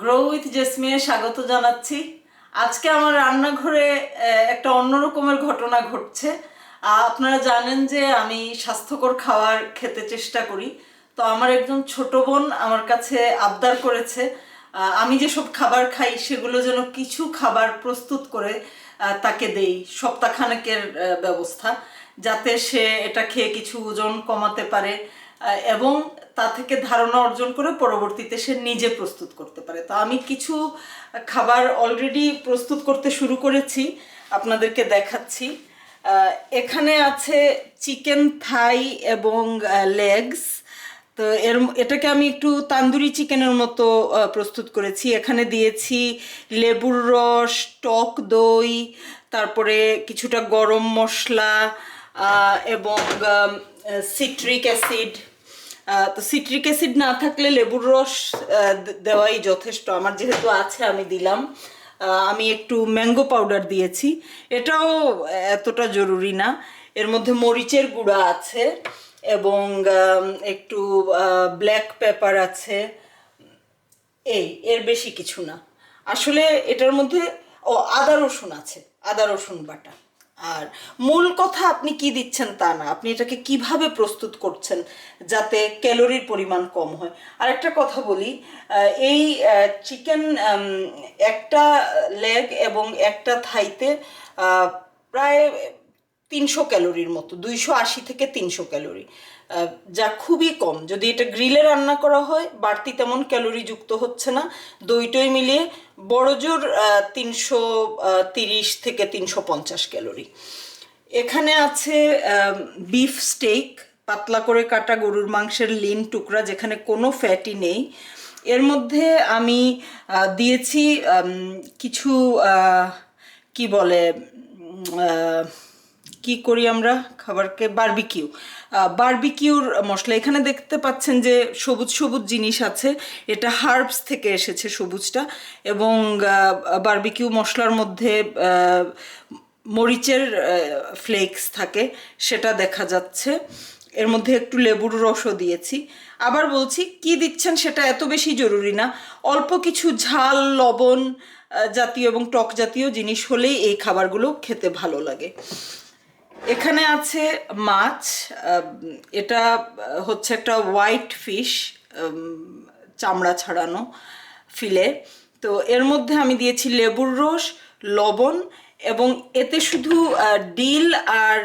Grow with জেসমিনে স্বাগত জানাচ্ছি। আজকে আমার রান্নাঘরে একটা অন্যরকমের ঘটনা ঘটছে। আপনারা জানেন যে আমি স্বাস্থ্যকর খাবার খেতে চেষ্টা করি। তো আমার একজন ছোট বোন আমার কাছে আবদার করেছে আমি যেসব খাবার খাই সেগুলো যেন কিছু খাবার প্রস্তুত করে তাকে দেই সপ্তাহখানেকের ব্যবস্থা, যাতে সে এটা খেয়ে কিছু ওজন কমাতে পারে। এবং তা থেকে ধারণা অর্জন করে পরবর্তীতে সে নিজে প্রস্তুত করতে পারে। তো আমি কিছু খাবার অলরেডি প্রস্তুত করতে শুরু করেছি, আপনাদেরকে দেখাচ্ছি। এখানে আছে চিকেন থাই এবং লেগস তো এর, এটাকে আমি একটু তান্দুরি চিকেনের মতো প্রস্তুত করেছি। এখানে দিয়েছি লেবুর রস, টক দই, তারপরে কিছুটা গরম মশলা এবং সিট্রিক অ্যাসিড তো সিট্রিক অ্যাসিড না থাকলে লেবুর রস দেওয়াই যথেষ্ট। আমার যেহেতু আছে, আমি দিলাম। আমি একটু ম্যাঙ্গো পাউডার দিয়েছি। এটাও এতটা জরুরি না। এর মধ্যে মরিচের গুঁড়া আছে এবং একটু ব্ল্যাক পেপার আছে। এই, এর বেশি কিছু না। আসলে এটার মধ্যে, ও, আদা রসুন আছে, আদা রসুন বাটা। আর মূল কথা আপনি কি দিচ্ছেন তা না। আপনি এটাকে কীভাবে প্রস্তুত করছেন যাতে ক্যালোরির পরিমাণ কম হয়। আর একটা কথা বলি এই চিকেন একটা লেগ এবং একটা থাইতে প্রায় তিনশো ক্যালোরির মতো, দুইশো আশি থেকে তিনশো ক্যালোরি। যা খুবই কম। যদি এটা গ্রিলে রান্না করা হয়, বাড়তি তেমন ক্যালোরি যুক্ত হচ্ছে না। দইটই মিলিয়ে বড়জোর তিনশো তিরিশ থেকে তিনশো পঞ্চাশ ক্যালোরি। এখানে আছে বিফ স্টেক, পাতলা করে কাটা গরুর মাংসের লিন টুকরা, যেখানে কোনো ফ্যাটি নেই। এর মধ্যে আমি দিয়েছি কিছু কি বলে কি করি আমরা? খাবারকে বার্বিকিউ বার্বিকিউর মশলা। এখানে দেখতে পাচ্ছেন যে সবুজ সবুজ জিনিস আছে। এটা হার্বস থেকে এসেছে সবুজটা এবং বার্বিকিউ মশলার মধ্যে মরিচের ফ্লেক্স থাকে। সেটা দেখা যাচ্ছে। এর মধ্যে একটু লেবুর রসও দিয়েছি। আবার বলছি, কি দিচ্ছেন সেটা এত বেশি জরুরি না। অল্প কিছু ঝাল, লবণ জাতীয় এবং টক জাতীয় জিনিস হলেই এই খাবারগুলো খেতে ভালো লাগে। এখানে আছে মাছ এটা হচ্ছে একটা হোয়াইট ফিশ চামড়া ছাড়ানো ফিলে। তো এর মধ্যে আমি দিয়েছি লেবুর রস, লবণ এবং এতে শুধু ডিল আর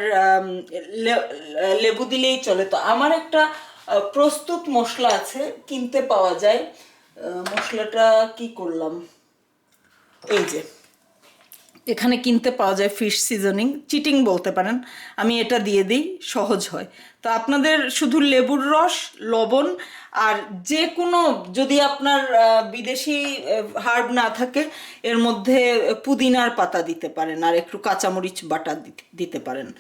লেবু দিলেই চলে। তো আমার একটা প্রস্তুত মশলা আছে, কিনতে পাওয়া যায়। মশলাটা কি করলাম? এই যে। এখানে কিনতে পাওয়া যায় ফিশ সিজনিং চিটিং বলতে পারেন। আমি এটা দিয়ে দিই, সহজ হয়। তো আপনাদের শুধু লেবুর রস, লবণ আর যে কোনো, যদি আপনার বিদেশি হার্ব না থাকে, এর মধ্যে পুদিনার পাতা দিতে পারেন আর একটু কাঁচামরিচ বাটা দিতে- পারেন।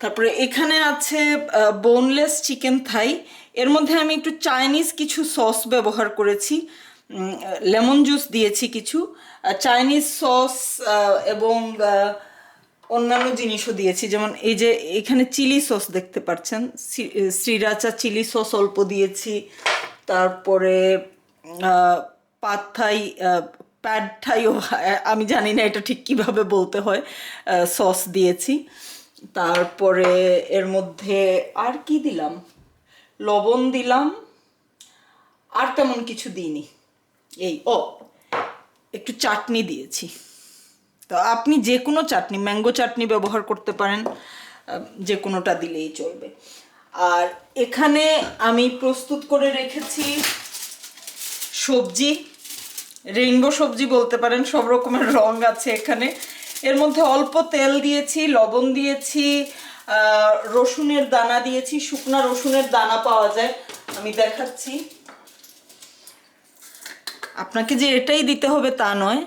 তারপরে এখানে আছে বোনলেস চিকেন থাই এর মধ্যে আমি একটু চাইনিজ কিছু সস ব্যবহার করেছি। লেমন জুস দিয়েছি কিছু। চাইনিজ সস এবং অন্যান্য জিনিসও দিয়েছি। যেমন এই যে এখানে চিলি সস দেখতে পাচ্ছেন। শ্রী- শ্রীরাচা চিলি সস অল্প দিয়েছি। তারপরে পাত থাই প্যাড থাইও আমি জানি না এটা ঠিক কীভাবে বলতে হয় সস দিয়েছি। তারপরে এর মধ্যে আর কি দিলাম? লবণ দিলাম। আর তেমন কিছু দিইনি। এই, ও একটু চাটনি দিয়েছি। তো আপনি যে কোনো চাটনি, ম্যাঙ্গো চাটনি ব্যবহার করতে পারেন যে কোনোটা দিলেই চলবে। আর এখানে আমি প্রস্তুত করে রেখেছি সবজি। রেইনবো সবজি বলতে পারেন, সব রকমের রং আছে এখানে। এর মধ্যে অল্প তেল দিয়েছি, লবণ দিয়েছি রসুনের দানা দিয়েছি, শুকনা রসুনের দানা পাওয়া যায়, আমি দেখাচ্ছি। আপনাকে যে এটাই দিতে হবে তা নয়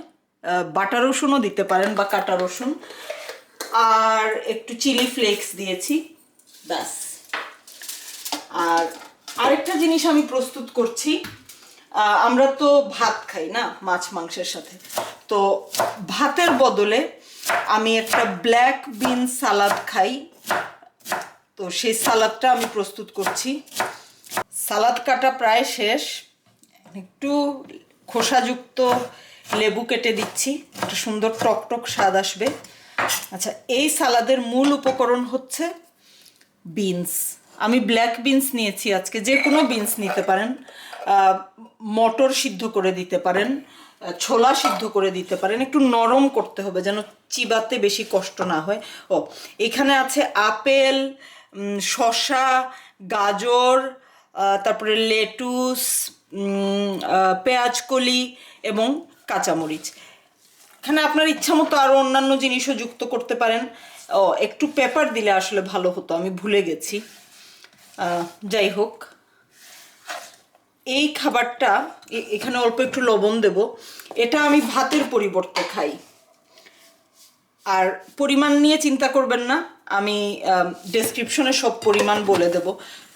বাটা রসুনও দিতে পারেন বা কাটা রসুন। আর একটু চিলি ফ্লেক্স দিয়েছি, ব্যাস। আর আরেকটা জিনিস আমি প্রস্তুত করছি আমরা তো ভাত খাই না মাছ মাংসের সাথে। তো ভাতের বদলে আমি একটা ব্ল্যাক বিন সালাদ খাই। তো সেই সালাদটা আমি প্রস্তুত করছি। সালাদ কাটা প্রায় শেষ। একটু খোসাযুক্ত লেবু কেটে দিচ্ছি। একটা সুন্দর টক টক স্বাদ আসবে। আচ্ছা এই সালাদের মূল উপকরণ হচ্ছে বিনস। আমি ব্ল্যাক বিনস নিয়েছি আজকে, যে কোনো বিনস নিতে পারেন। মটর সিদ্ধ করে দিতে পারেন ছোলা সিদ্ধ করে দিতে পারেন। একটু নরম করতে হবে যেন চিবাতে বেশি কষ্ট না হয়। ও, এখানে আছে আপেল শসা, গাজর তারপরে লেটুস উম, কলি এবং কাঁচামরিচ। এখানে আপনার ইচ্ছা মতো আরও অন্যান্য জিনিসও যুক্ত করতে পারেন। ও একটু পেপার দিলে আসলে ভালো হতো আমি ভুলে গেছি। যাই হোক। এই খাবারটা এখানে অল্প একটু লবণ দেব। এটা আমি ভাতের পরিবর্তে খাই। আর পরিমাণ নিয়ে চিন্তা করবেন না আমি ডেসক্রিপশনে সব পরিমাণ বলে দেব।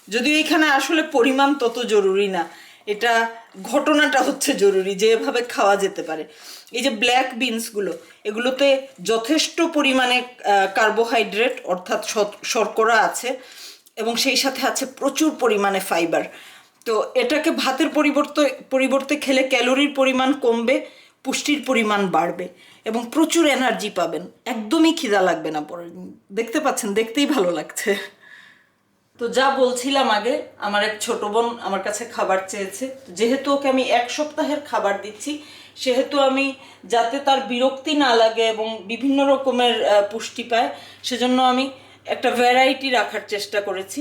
যদিও এখানে আসলে পরিমাণ তত জরুরি না। এটা ঘটনাটা হচ্ছে জরুরি, যে এভাবে খাওয়া যেতে পারে। এই যে ব্ল্যাক বিনসগুলো এগুলোতে যথেষ্ট পরিমাণে কার্বোহাইড্রেট অর্থাৎ শর্করা আছে এবং সেই সাথে আছে প্রচুর পরিমাণে ফাইবার তো এটাকে ভাতের পরিবর্তে পরিবর্তে খেলে ক্যালোরির পরিমাণ কমবে, পুষ্টির পরিমাণ বাড়বে এবং প্রচুর এনার্জি পাবেন। একদমই খিদা লাগবে না পরে দেখতে পাচ্ছেন, দেখতেই ভালো লাগছে। তো যা বলছিলাম আগে, আমার এক ছোট বোন আমার কাছে খাবার চেয়েছে। যেহেতু ওকে আমি এক সপ্তাহের খাবার দিচ্ছি, সেহেতু আমি যাতে তার বিরক্তি না লাগে এবং বিভিন্ন রকমের পুষ্টি পায়, সেজন্য আমি একটা ভ্যারাইটি রাখার চেষ্টা করেছি।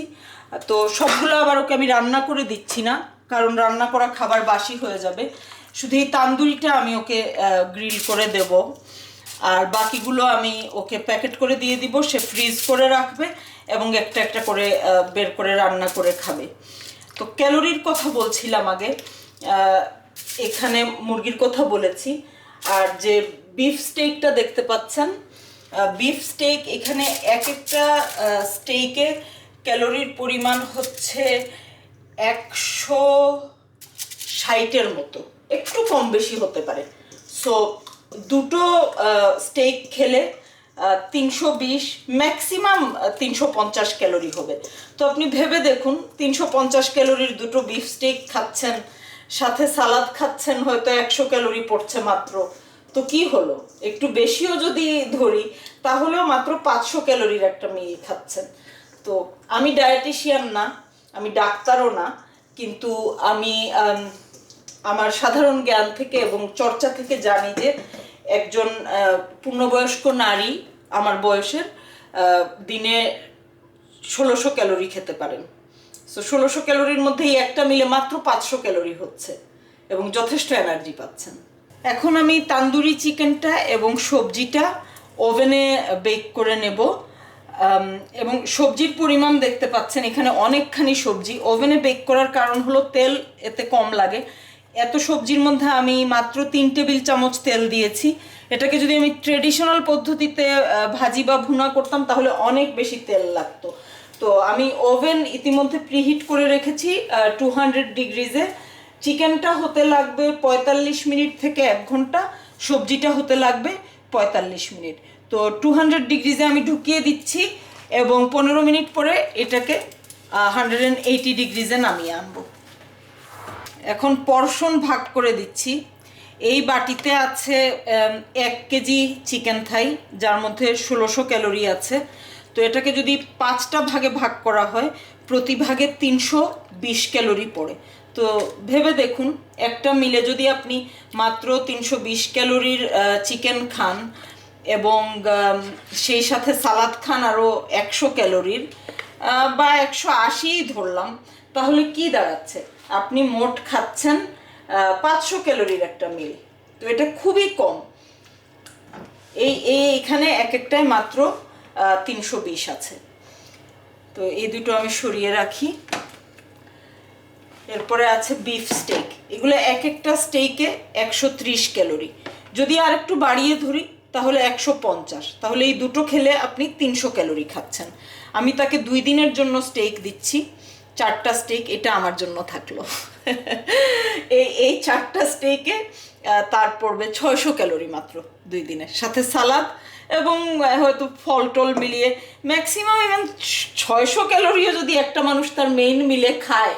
তো সবগুলো আবার ওকে আমি রান্না করে দিচ্ছি না, কারণ রান্না করা খাবার বাসি হয়ে যাবে। শুধু এই তান্দুরিটা আমি ওকে গ্রিল করে দেবো। আর বাকিগুলো আমি ওকে প্যাকেট করে দিয়ে দিব, সে ফ্রিজ করে রাখবে এবং একটা একটা করে বের করে রান্না করে খাবে। তো ক্যালোরির কথা বলছিলাম আগে এখানে মুরগির কথা বলেছি। আর যে বিফ স্টেকটা দেখতে পাচ্ছেন বিফ স্টেক এখানে এক একটা স্টেকে ক্যালোরির পরিমাণ হচ্ছে একশো ষাটের মতো। একটু কম বেশি হতে পারে। সো দুটো স্টেক খেলে তিনশো বিশ ম্যাক্সিমাম তিনশো পঞ্চাশ ক্যালোরি হবে। তো আপনি ভেবে দেখুন, তিনশো পঞ্চাশ ক্যালোরির দুটো বিফ স্টেক খাচ্ছেন, সাথে সালাদ খাচ্ছেন, হয়তো একশো ক্যালোরি পড়ছে মাত্র। তো কি হলো? একটু বেশিও যদি ধরি, তাহলেও মাত্র পাঁচশো ক্যালোরির একটা মেয়ে খাচ্ছেন। তো আমি ডায়েটিশিয়ান না, আমি ডাক্তারও না, কিন্তু আমি, আমার সাধারণ জ্ঞান থেকে এবং চর্চা থেকে জানি যে একজন পূর্ণবয়স্ক নারী আমার বয়সের দিনে ষোলোশো ক্যালোরি খেতে পারেন। সো ষোলোশো ক্যালোরির মধ্যে এই একটা মিলে মাত্র পাঁচশো ক্যালোরি হচ্ছে এবং যথেষ্ট এনার্জি পাচ্ছেন। এখন আমি তান্দুরি চিকেনটা এবং সবজিটা ওভেনে বেক করে নেব। এবং সবজির পরিমাণ দেখতে পাচ্ছেন, এখানে অনেকখানি সবজি। ওভেনে বেক করার কারণ হলো তেল, এতে কম লাগে। এত সবজির মধ্যে আমি মাত্র তিন টেবিল চামচ তেল দিয়েছি। এটাকে যদি আমি ট্রেডিশনাল পদ্ধতিতে ভাজি বা ভুনা করতাম, তাহলে অনেক বেশি তেল লাগতো। তো আমি ওভেন ইতিমধ্যে প্রিহিট করে রেখেছি টু হান্ড্রেড ডিগ্রিজে চিকেনটা হতে লাগবে পঁয়তাল্লিশ মিনিট থেকে এক ঘণ্টা, সবজিটা হতে লাগবে পঁয়তাল্লিশ মিনিট। তো টু হান্ড্রেড ডিগ্রিজে আমি ঢুকিয়ে দিচ্ছি এবং পনেরো মিনিট পরে এটাকে হান্ড্রেড অ্যান্ড এইটি ডিগ্রিজে নামিয়ে আনব। এখন পর্শন ভাগ করে দিচ্ছি। এই বাটিতে আছে এক কেজি চিকেন থাই যার মধ্যে ষোলোশো ক্যালোরি আছে। তো এটাকে যদি পাঁচটা ভাগে ভাগ করা হয়, প্রতি ভাগে তিনশো বিশ ক্যালোরি পড়ে। তো ভেবে দেখুন, একটা মিলে যদি আপনি মাত্র তিনশো বিশ ক্যালোরির চিকেন খান এবং সেই সাথে সালাদ খান আরও একশো ক্যালোরির বা একশো আশিই ধরলাম তাহলে কি দাঁড়াচ্ছে? আপনি মোট খাচ্ছেন পাঁচশো ক্যালোরির একটা মিল তো এটা খুবই কম। এই এই এখানে এক একটাই মাত্র তিনশো বিশ আছে। তো এই দুটো আমি সরিয়ে রাখি। এরপরে আছে বিফ স্টেক এগুলো এক একটা স্টেকে একশো ত্রিশ ক্যালোরি। যদি আর একটু বাড়িয়ে ধরি, তাহলে একশো পঞ্চাশ। তাহলে এই দুটো খেলে আপনি তিনশো ক্যালোরি খাচ্ছেন। আমি তাকে দুই দিনের জন্য স্টেক দিচ্ছি। চারটা স্টেক এটা আমার জন্য থাকল। এই এই চারটা স্টেকে তার পড়বে ছয়শো ক্যালোরি মাত্র দুই দিনের। সাথে সালাদ এবং হয়তো ফল টল মিলিয়ে ম্যাক্সিমাম ইভেন ছয়শো ক্যালোরিও যদি একটা মানুষ তার মেইন মিলে খায়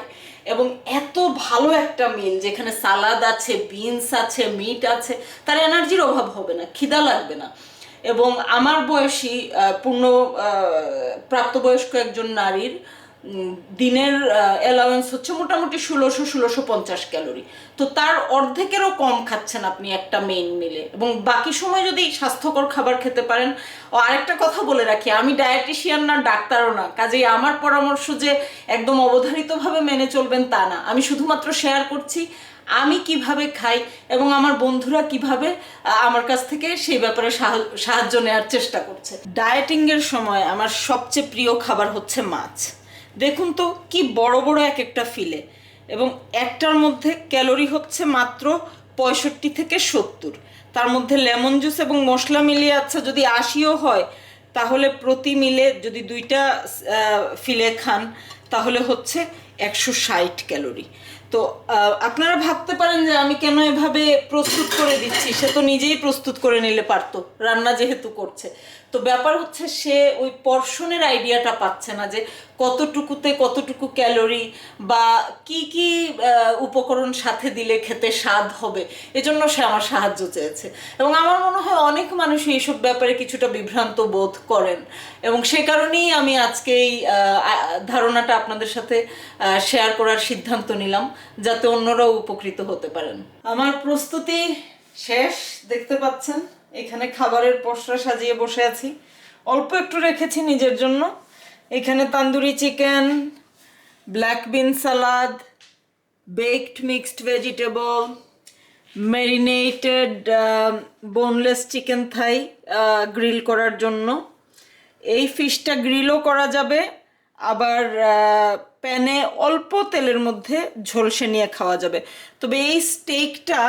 এবং এত ভালো একটা মিল যেখানে সালাদ আছে বিনস আছে মিট আছে, তার এনার্জির অভাব হবে না, খিদা লাগবে না। এবং আমার বয়সী পূর্ণ প্রাপ্তবয়স্ক একজন নারীর দিনের অ্যালাওয়েন্স হচ্ছে মোটামুটি ষোলোশো ষোলোশো পঞ্চাশ ক্যালোরি তো তার অর্ধেকেরও কম খাচ্ছেন আপনি একটা মেইন মিলে এবং বাকি সময় যদি স্বাস্থ্যকর খাবার খেতে পারেন, ও আরেকটা কথা বলে রাখি, আমি ডায়েটিশিয়ান না, ডাক্তারও না। কাজেই আমার পরামর্শ যে একদম অবধারিতভাবে মেনে চলবেন তা না। আমি শুধুমাত্র শেয়ার করছি, আমি কীভাবে খাই এবং আমার বন্ধুরা কীভাবে আমার কাছ থেকে সেই ব্যাপারে সাহা- সাহায্য নেওয়ার চেষ্টা করছে। ডায়েটিংয়ের সময় আমার সবচেয়ে প্রিয় খাবার হচ্ছে মাছ। দেখুন তো, কি বড় বড় এক একটা ফিলে। এবং একটার মধ্যে ক্যালোরি হচ্ছে মাত্র পঁয়ষট্টি থেকে সত্তর। তার মধ্যে লেমন জুস এবং মশলা মিলিয়ে আচ্ছা যদি আশিও হয়, তাহলে প্রতি মিলে যদি দুইটা ফিলে খান, তাহলে হচ্ছে একশো ষাট ক্যালোরি। তো আপনারা ভাবতে পারেন যে আমি কেন এভাবে প্রস্তুত করে দিচ্ছি। সে তো নিজেই প্রস্তুত করে নিলে পারতো, রান্না যেহেতু করছে। তো ব্যাপার হচ্ছে সে ওই পর্শনের আইডিয়াটা পাচ্ছে না যে কতটুকুতে কতটুকু ক্যালোরি বা কি কি উপকরণ সাথে দিলে খেতে স্বাদ হবে, এজন্য সে আমার সাহায্য চেয়েছে। এবং আমার মনে হয় অনেক মানুষ এইসব ব্যাপারে কিছুটা বিভ্রান্ত বোধ করেন। এবং সে কারণেই আমি আজকে এই ধারণাটা আপনাদের সাথে শেয়ার করার সিদ্ধান্ত নিলাম। যাতে অন্যরাও উপকৃত হতে পারেন। আমার প্রস্তুতি শেষ, দেখতে পাচ্ছেন, এখানে খাবারের পসরা সাজিয়ে বসে আছি। অল্প একটু রেখেছি নিজের জন্য। এখানে tandoori chicken, black bean salad baked mixed vegetable marinated boneless chicken Thai grill করার জন্য। এই ফিশটা গ্রিলও করা যাবে। আবার প্যানে অল্প তেলের মধ্যে ঝলসে নিয়ে খাওয়া যাবে। তবে এই স্টেকটা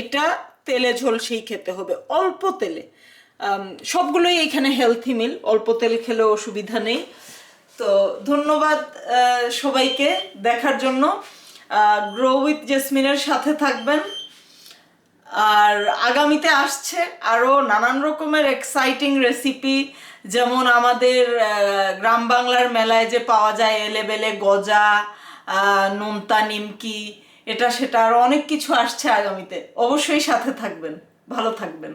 এটা তেলে ঝলসেই খেতে হবে, অল্প তেলে। সবগুলোই এখানে হেলথি মিল অল্প তেল খেলে অসুবিধা নেই। তো ধন্যবাদ সবাইকে দেখার জন্য। গ্রো উইথ জেসমিনের সাথে থাকবেন। আর আগামীতে আসছে আরও নানান রকমের এক্সাইটিং রেসিপি যেমন আমাদের গ্রাম বাংলার মেলায় যে পাওয়া যায় এলেবেলে, গজা নুনতা, নিমকি, এটা, সেটা আরও অনেক কিছু আসছে আগামীতে। অবশ্যই সাথে থাকবেন। ভালো থাকবেন।